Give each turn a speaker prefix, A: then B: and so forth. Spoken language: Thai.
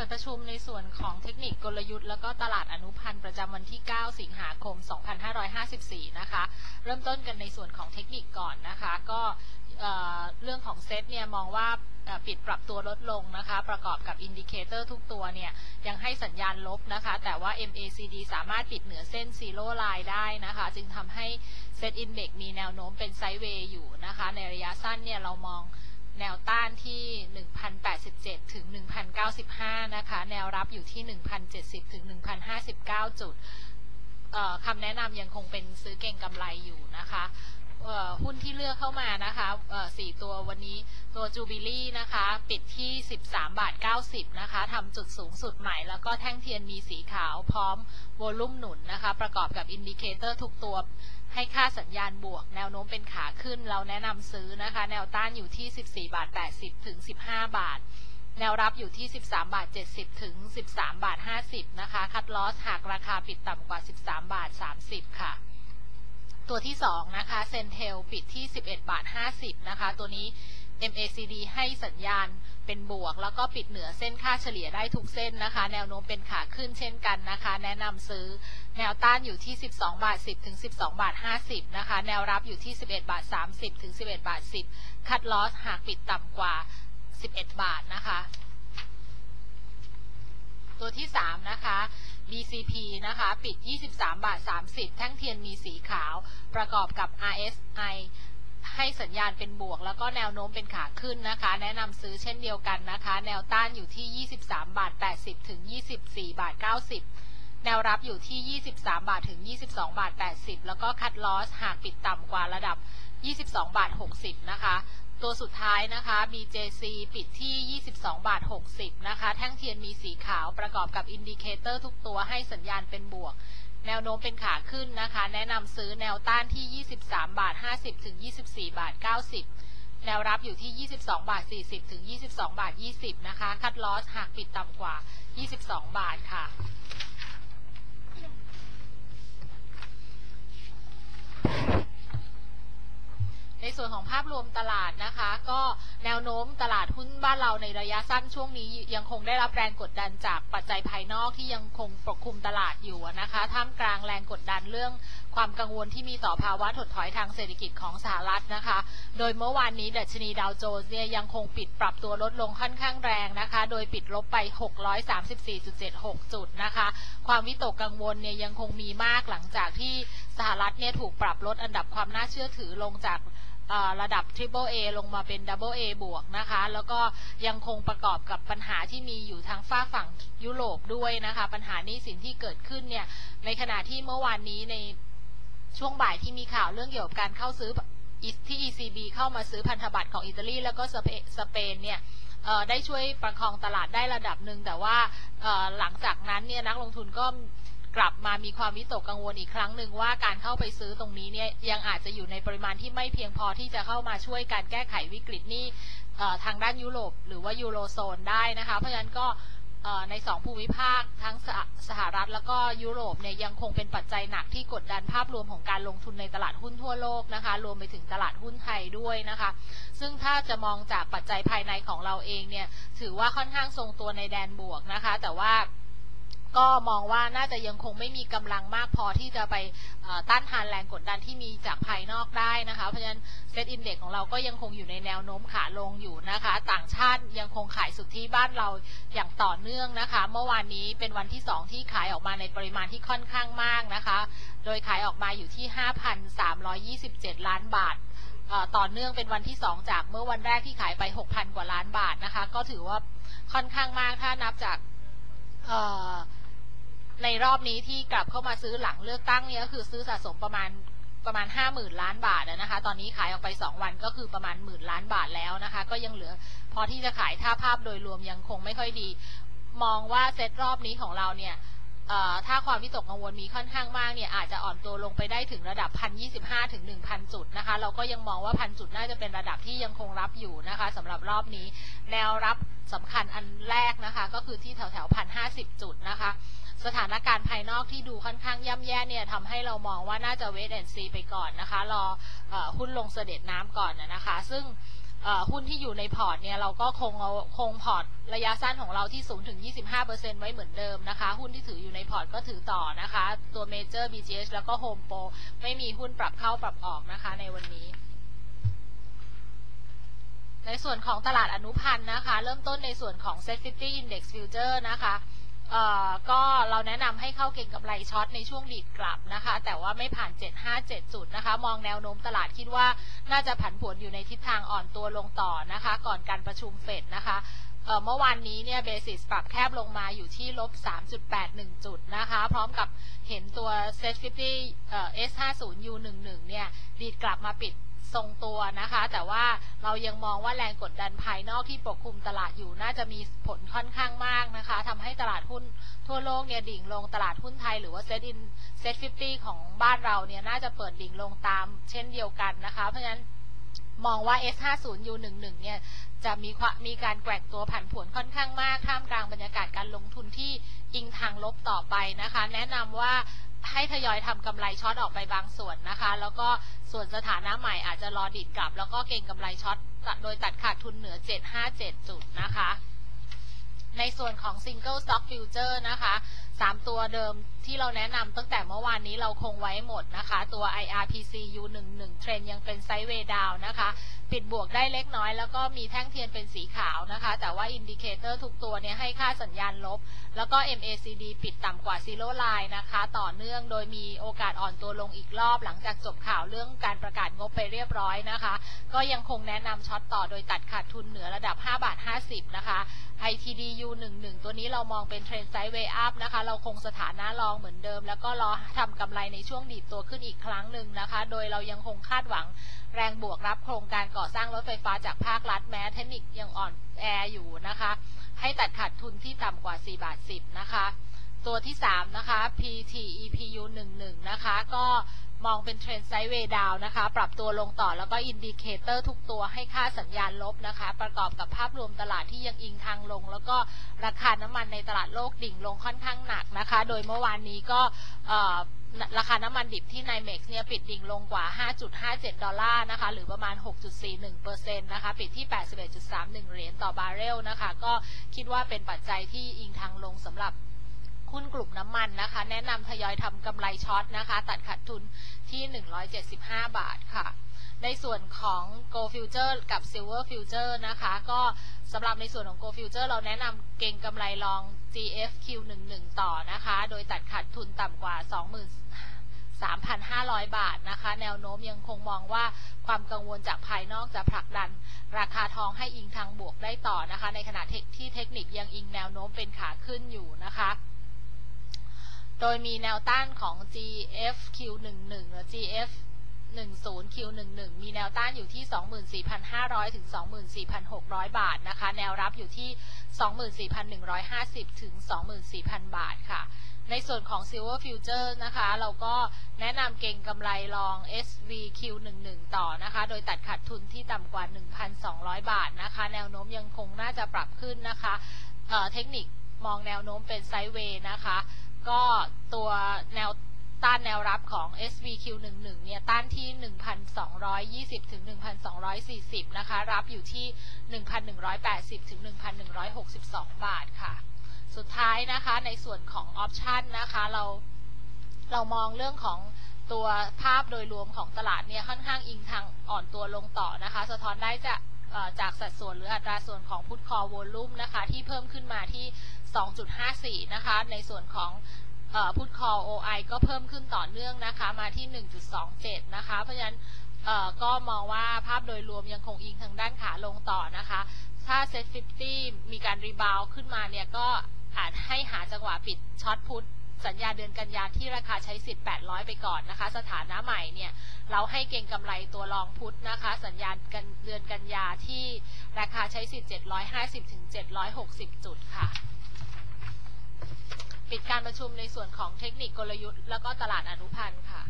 A: ปิดประชุมในส่วนของเทคนิคกลยุทธ์ แล้วก็ตลาดอนุพันธ์ประจำวันที่ 9 สิงหาคม 2554 นะคะ เริ่มต้นกันในส่วนของเทคนิคก่อนนะคะ ก็เอ่อเรื่องของเซตเนี่ยมองว่าปิดปรับตัวลดลงนะคะ ประกอบกับอินดิเคเตอร์ทุกตัวเนี่ยยังให้สัญญาณลบนะคะ แต่ว่า MACD สามารถปิดเหนือเส้นซีโร่ไลน์ได้นะคะ จึงทำให้เซตอินเด็กมีแนวโน้มเป็นไซด์เวย์อยู่นะคะ ในระยะสั้นเนี่ยเรามอง แนวต้านที่ 1,087 ถึง 1,095 นะคะ แนวรับอยู่ที่ 1,070 ถึง 1,059 จุดคำแนะนำยังคงเป็นซื้อเก่งกำไรอยู่นะคะ หุ้นที่เลือกเข้ามานะคะสี่ตัววันนี้ตัวจูบิลี่นะคะ ปิดที่ 13 บาท 90 นะคะทำจุดสูงสุดใหม่ แล้วก็แท่งเทียนมีสีขาวพร้อมโวลุ่มหนุนนะคะ ประกอบกับอินดิเคเตอร์ทุกตัวให้ค่าสัญญาณบวก แนวโน้มเป็นขาขึ้น เราแนะนำซื้อนะคะ แนวต้านอยู่ที่ 14 บาท 80 ถึง 15 บาท แนวรับอยู่ที่ 13 บาท 70 ถึง 13 บาท 50 นะคะ คัดลอสหากราคาปิดต่ำกว่า 13 บาท 30 ค่ะ ตัวที่ 2 นะคะเซนเทลปิดที่ 11 บาท 50 นะคะ ตัวนี้ MACD ให้สัญญาณเป็นบวก แล้วก็ปิดเหนือเส้นค่าเฉลี่ยได้ทุกเส้นนะคะ แนวโน้มเป็นขาขึ้นเช่นกันนะคะ แนะนำซื้อแนวต้านอยู่ที่ 12 บาท 10 ถึง 12 บาท 50 นะคะ แนวรับอยู่ที่ 11 บาท 30 ถึง 11 บาท 10 คัดลอสหากปิดต่ำกว่า 11 บาทนะคะ ตัวที่ 3 นะคะ BCP นะคะ ปิด 23 บาท 30 แท่งเทียนมีสีขาว ประกอบกับ RSI ให้สัญญาณเป็นบวก แล้วก็แนวโน้มเป็นขาขึ้นนะคะ แนะนำซื้อเช่นเดียวกันนะคะ แนวต้านอยู่ที่ 23 บาท 80 ถึง 24 บาท 90 แนวรับอยู่ที่ 23 บาท ถึง 22 บาท 80 แล้วก็คัดลอส หากปิดต่ำกว่าระดับ 22 บาท 60 นะคะ ตัวสุดท้ายนะคะ BJC ปิดที่ 22 บาท 60 นะคะ แท่งเทียนมีสีขาวประกอบกับอินดิเคเตอร์ทุกตัวให้สัญญาณเป็นบวก แนวโน้มเป็นขาขึ้นนะคะ แนะนำซื้อแนวต้านที่ 23 บาท 50 ถึง 24 บาท 90 แนวรับอยู่ที่ 22 บาท 40 ถึง 22 บาท 20 นะคะ คัดลอสหากปิดต่ำกว่า 22 บาทค่ะ ส่วนของภาพรวมตลาดนะคะ ก็แนวโน้มตลาดหุ้นบ้านเราในระยะสั้นช่วงนี้ยังคงได้รับแรงกดดันจากปัจจัยภายนอกที่ยังคงปกคลุมตลาดอยู่นะคะท่ามกลางแรงกดดันเรื่องความกังวลที่มีต่อภาวะถดถอยทางเศรษฐกิจของสหรัฐนะคะ โดยเมื่อวานนี้ดัชนีดาวโจนส์เนี่ยยังคงปิดปรับตัวลดลงค่อนข้างแรงนะคะ โดยปิดลบไป 634.76 จุดนะคะ ความวิตกกังวลเนี่ยยังคงมีมากหลังจากที่สหรัฐเนี่ยถูกปรับลดอันดับความน่าเชื่อถือลงจาก ระดับ Triple A ลงมาเป็น Double A บวกนะคะ แล้วก็ยังคงประกอบกับปัญหาที่มีอยู่ทางฝ้าฝั่งยุโรปด้วยนะคะ ปัญหานี้สินที่เกิดขึ้นเนี่ย ในขณะที่เมื่อวานนี้ในช่วงบ่ายที่มีข่าวเรื่องเกี่ยวกับการเข้าซื้อที่ ECB เข้ามาซื้อพันธบัตรของอิตาลีแล้วก็สเปนเนี่ยได้ช่วยประคองตลาดได้ระดับหนึ่งแต่ว่าหลังจากนั้นเนี่ยนักลงทุนก็ กลับมามีความวิตกกังวลอีกครั้งหนึ่งว่าการเข้าไปซื้อตรงนี้เนี่ยยังอาจจะอยู่ในปริมาณที่ไม่เพียงพอที่จะเข้ามาช่วยการแก้ไขวิกฤตนี้ทางด้านยุโรปหรือว่ายูโรโซนได้นะคะ เพราะฉะนั้นก็ในสองภูมิภาคทั้งสสหรัฐแล้วก็ยุโรปเนี่ยยังคงเป็นปัจจัยหนักที่กดดันภาพรวมของการลงทุนในตลาดหุ้นทั่วโลกนะคะ รวมไปถึงตลาดหุ้นไทยด้วยนะคะ ซึ่งถ้าจะมองจากปัจจัยภายในของเราเองเนี่ยถือว่าค่อนข้างทรงตัวในแดนบวกนะคะ แต่ว่า ก็มองว่าน่าจะยังคงไม่มีกำลังมากพอที่จะไปต้านทานแรงกดดันที่มีจากภายนอกได้นะคะ เพราะฉะนั้นเซตอินเด็กของเราก็ยังคงอยู่ในแนวโน้มขาลงอยู่นะคะ ต่างชาติยังคงขายสุทธิบ้านเราอย่างต่อเนื่องนะคะ เมื่อวานนี้เป็นวันที่ 2 ที่ขายออกมาในปริมาณที่ค่อนข้างมากนะคะ โดยขายออกมาอยู่ที่ 5,327 ล้านบาทต่อเนื่องเป็นวันที่ 2 จากเมื่อวันแรกที่ขายไป 6,000 กว่าล้านบาทนะคะ ก็ถือว่าค่อนข้างมากถ้านับจากเอ่อ ในรอบนี้ที่กลับเข้ามาซื้อหลังเลือกตั้งเนี่ยก็คือซื้อสะสมประมาณประมาณ 50,000 ล้านบาทนะคะ ตอนนี้ขายออกไป 2 วันก็คือประมาณหมื่นล้านบาทแล้วนะคะ ก็ยังเหลือพอที่จะขายถ้าภาพโดยรวมยังคงไม่ค่อยดี มองว่าเซตรอบนี้ของเราเนี่ยถ้าความวิตกกังวลมีค่อนข้างมากเนี่ยอาจจะอ่อนตัวลงไปได้ถึงระดับ 1,025 ถึง 1,000 จุดนะคะ เราก็ยังมองว่า 1,000 จุดน่าจะเป็นระดับที่ยังคงรับอยู่นะคะสำหรับรอบนี้ แนวรับสำคัญอันแรกนะคะ ก็คือที่แถวแถว1,050 จุดนะคะ สถานการณ์ภายนอกที่ดูค่อนข้างย่ำแย่เนี่ยทำให้เรามองว่าน่าจะเวทแอนซีไปก่อนนะคะ รออหุ้นลงเสด็จน้ำก่อนนะคะ ซึ่งหุ้นที่อยู่ในพอร์ตเนี่ยเราก็คงเอาคงพอร์ตระยะสั้นของเราที่สูงถึง 25%ไว้เหมือนเดิมนะคะ หุ้นที่ถืออยู่ในพอร์ตก็ถือต่อนะคะ ตัวเมเจอร์ BGS แล้วก็ Home Pro ไม่มีหุ้นปรับเข้าปรับออกนะคะในวันนี้ ในส่วนของตลาดอนุพันธ์นะคะ เริ่มต้นในส่วนของ Set 50 Index Future นะคะ เอ่อก็เราแนะนำให้เข้าเก็งกับไรช็อตในช่วงดีดกลับนะคะ แต่ว่าไม่ผ่าน 757 จุดนะคะ มองแนวโน้มตลาดคิดว่าน่าจะผันผวนอยู่ในทิศทางอ่อนตัวลงต่อนะคะ ก่อนการประชุมเฟดนะคะเมื่อวานนี้เนี่ยเบสิสปรับแคบลงมาอยู่ที่ลบ 3.81 จุดนะคะ พร้อมกับเห็นตัว Set 50เอ่อ S50 U11 เนี่ย ดีดกลับมาปิด ทรงตัวนะคะ แต่ว่าเรายังมองว่าแรงกดดันภายนอกที่ปกคลุมตลาดอยู่น่าจะมีผลค่อนข้างมากนะคะทำให้ตลาดหุ้นทั่วโลกเนี่ยดิ่งลงตลาดหุ้นไทยหรือว่าเซ็ตอินเซ็ต50ของบ้านเราเนี่ยน่าจะเปิดดิ่งลงตามเช่นเดียวกันนะคะ เพราะฉะนั้นมองว่า S50 U11 เนี่ยจะมีมีการแกว่งตัวผันผวนค่อนข้างมากท่ามกลางบรรยากาศการลงทุนที่อิงทางลบต่อไปนะคะ แนะนำว่า ให้ทยอยทำกำไรช็อตออกไปบางส่วนนะคะ แล้วก็ส่วนสถานะใหม่อาจจะรอดิดกลับ แล้วก็เก่งกำไรช็อตโดยตัดขาดทุนเหนือ 757 จุดนะคะ ในส่วนของ Single Stock Future นะคะ 3 ตัวเดิมที่เราแนะนำตั้งแต่เมื่อวานนี้เราคงไว้หมดนะคะ ตัว IRPC U11 เทรนยังเป็นไซด์เวย์ดาวนะคะ ปิดบวกได้เล็กน้อย แล้วก็มีแท่งเทียนเป็นสีขาวนะคะ แต่ว่าอินดิเคเตอร์ทุกตัวเนี่ยให้ค่าสัญญาณลบ แล้วก็ MACD ปิดต่ำกว่าซีโร่ไลน์นะคะ ต่อเนื่องโดยมีโอกาสอ่อนตัวลงอีกรอบ หลังจากจบข่าวเรื่องการประกาศงบไปเรียบร้อยนะคะ ก็ยังคงแนะนำช็อตต่อโดยตัดขาดทุนเหนือระดับ5บาท50นะคะ ITDU 11 ตัวนี้เรามองเป็นเทรนไซด์เวย์อัพนะคะเราคงสถานะรองเหมือนเดิม แล้วก็รอทำกำไรในช่วงดีดตัวขึ้นอีกครั้งหนึ่งนะคะ โดยเรายังคงคาดหวังแรงบวกรับโครงการก่อสร้างรถไฟฟ้าจากภาครัฐแม้เทคนิคยังอ่อนแออยู่นะคะ ให้ตัดขาดทุนที่ต่ำกว่า 4 บาท 10 นะคะ ตัวที่ 3 นะคะ PTEPU 11 นะคะ ก็ มองเป็นเทรนไซด์เวดาวนะคะ ปรับตัวลงต่อแล้วก็อินดิเคเตอร์ทุกตัวให้ค่าสัญญาณลบนะคะ ประกอบกับภาพรวมตลาดที่ยังอิงทางลง แล้วก็ราคาน้ำมันในตลาดโลกดิ่งลงค่อนข้างหนักนะคะ โดยเมื่อวานนี้ก็ราคาน้ำมันดิบที่ไนเม็กซ์เนี่ยปิดดิ่งลงกว่า 5.57 ดอลลาร์นะคะ หรือประมาณ 6.41%นะคะ ปิดที่ 81.31 เหรียญต่อบาร์เรลนะคะ ก็คิดว่าเป็นปัจจัยที่อิงทางลงสำหรับ หุ้นกลุ่มน้ำมันนะคะ แนะนำทยอยทำกำไรช็อตนะคะ ตัดขาดทุนที่ 175 บาทค่ะ ในส่วนของ Go Future กับ Silver Future นะคะ ก็สำหรับในส่วนของ Go Future เราแนะนำเก่งกำไรลอง GFQ11 ต่อนะคะ โดยตัดขาดทุนต่ำกว่า23,500 บาทนะคะ แนวโน้มยังคงมองว่าความกังวลจากภายนอกจะผลักดัน ราคาทองให้อิงทางบวกได้ต่อนะคะ ในขณะที่เทคนิคยังอิงแนวโน้มเป็นขาขึ้นอยู่นะคะ โดยมีแนวต้านของ GFQ11 และ GF 10 Q11 มีแนวต้านอยู่ที่ 24,500 ถึง 24,600 บาทนะคะ แนวรับอยู่ที่ 24,150 ถึง 24,000 บาทค่ะ ในส่วนของ Silver Future นะคะ เราก็แนะนำเก่งกำไรลอง SVQ11 ต่อนะคะ โดยตัดขาดทุนที่ต่ำกว่า 1,200 บาทนะคะ แนวโน้มยังคงน่าจะปรับขึ้นนะคะเเทคนิคมองแนวโน้มเป็นไซด์เวย์นะคะ ก็ตัวแนวต้านแนวรับของ SVQ11 เนี่ย ต้านที่ 1,220 ถึง 1,240 นะคะ รับอยู่ที่ 1,180 ถึง 1,162 บาทค่ะ สุดท้ายนะคะในส่วนของออปชันนะคะเราเรามองเรื่องของตัวภาพโดยรวมของตลาดเนี่ยค่อนข้างอิงทางอ่อนตัวลงต่อนะคะ สะท้อนได้จาก จากสัดส่วนหรืออัตราส่วนของพุทคอโวลลุ่มนะคะ ที่เพิ่มขึ้นมาที่ 2.54 นะคะ ในส่วนของพุทคอ OI ก็เพิ่มขึ้นต่อเนื่องนะคะ มาที่ 1.27 นะคะ เพราะฉะนั้นก็มองว่าภาพโดยรวมยังคงอิงทางด้านขาลงต่อนะคะ ถ้าเซ็ต50มีการรีบาวขึ้นมาเนี่ยก็อาจให้หาจังหวะปิดช็อตพุท สัญญาเดือนกันยาที่ราคาใช้สิทธิ์ 800 ไปก่อนนะคะ สถานะใหม่เนี่ยเราให้เก่งกำไรตัวรองพุทธนะคะ สัญญากันเดือนกันยาที่ราคาใช้สิทธิ์ 750 ถึง 760 จุดค่ะ ปิดการประชุมในส่วนของเทคนิคกลยุทธ์ แล้วก็ตลาดอนุพันธ์ค่ะ